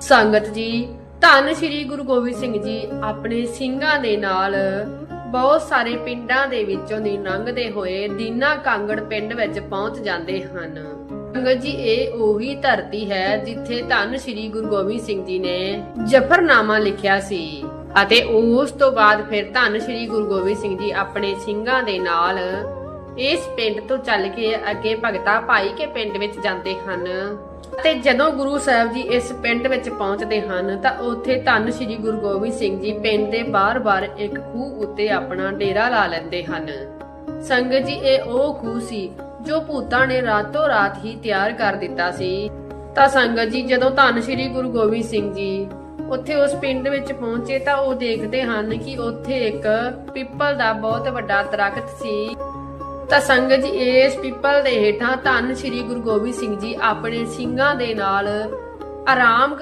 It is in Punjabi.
ਸੰਗਤ ਜੀ, ਧੰਨ ਸ਼੍ਰੀ ਗੁਰੂ ਗੋਬਿੰਦ ਸਿੰਘ ਜੀ, ਆਪਣੇ ਸਿੰਘਾਂ ਦੇ ਨਾਲ ਬਹੁਤ ਸਾਰੇ ਪਿੰਡਾਂ ਦੇ ਵਿੱਚੋਂ ਦੀ ਲੰਘਦੇ ਹੋਏ ਦੀਨਾ ਕਾਂਗੜ ਪਿੰਡ ਵਿੱਚ ਪਹੁੰਚ ਜਾਂਦੇ ਹਨ। ਸੰਗਤ ਜੀ, ਇਹ ਉਹੀ ਧਰਤੀ ਹੈ ਜਿੱਥੇ ਧੰਨ ਸ਼੍ਰੀ ਗੁਰੂ ਗੋਬਿੰਦ ਸਿੰਘ ਜੀ ਨੇ ਜਫਰਨਾਮਾ ਲਿਖਿਆ ਸੀ ਅਤੇ ਉਸ ਤੋਂ ਬਾਅਦ ਫਿਰ ਧੰਨ ਸ਼੍ਰੀ ਗੁਰੂ ਗੋਬਿੰਦ ਸਿੰਘ ਜੀ ਆਪਣੇ ਸਿੰਘਾਂ ਦੇ ਨਾਲ ਇਸ ਪਿੰਡ ਤੋਂ ਚੱਲ ਕੇ ਅੱਗੇ ਭਗਤਾ ਭਾਈ ਕੇ ਪਿੰਡ ਵਿੱਚ ਜਾਂਦੇ ਹਨ। ਤੇ ਜਦੋਂ ਗੁਰੂ ਸਾਹਿਬ ਜੀ ਇਸ ਪਿੰਡ ਵਿੱਚ ਪਹੁੰਚਦੇ ਹਨ, ਤਾਂ ਉੱਥੇ ਧੰਨ ਸ਼੍ਰੀ ਗੁਰੂ ਗੋਬਿੰਦ ਸਿੰਘ ਜੀ ਪਿੰਡ ਦੇ ਬਾਹਰ-ਬਾਹਰ ਇੱਕ ਖੂਹ ਉੱਤੇ ਆਪਣਾ ਡੇਰਾ ਲਾ ਲੈਂਦੇ ਹਨ। ਸੰਗਤ ਜੀ, ਇਹ ਉਹ ਖੂਹ ਸੀ ਜੋ ਭੂਤਾਂ ਨੇ ਰਾਤੋਂ ਰਾਤ ਹੀ ਤਿਆਰ ਕਰ ਦਿੱਤਾ ਸੀ। ਤਾਂ ਸੰਗਤ ਜੀ, ਜਦੋਂ ਧੰਨ ਸ਼੍ਰੀ ਗੁਰੂ ਗੋਬਿੰਦ ਸਿੰਘ ਜੀ ਉੱਥੇ ਉਸ ਪਿੰਡ ਵਿੱਚ ਪਹੁੰਚੇ, ਤਾਂ ਉਹ ਦੇਖਦੇ ਹਨ ਕਿ ਉੱਥੇ ਇੱਕ ਪਿੱਪਲ ਦਾ ਬਹੁਤ ਵੱਡਾ ਦਰਖਤ ਸੀ। ਤਾਂ ਸੰਗਤ ਜੀ, ਇਸ ਪਿੱਪਲ ਦੇ ਹੇਠਾਂ ਧੰਨ ਸ਼੍ਰੀ ਗੁਰੂ ਗੋਬਿੰਦ ਸਿੰਘ ਜੀ ਆਪਣੇ ਸਿੰਘਾਂ ਦੇ ਨਾਲ ਆਰਾਮ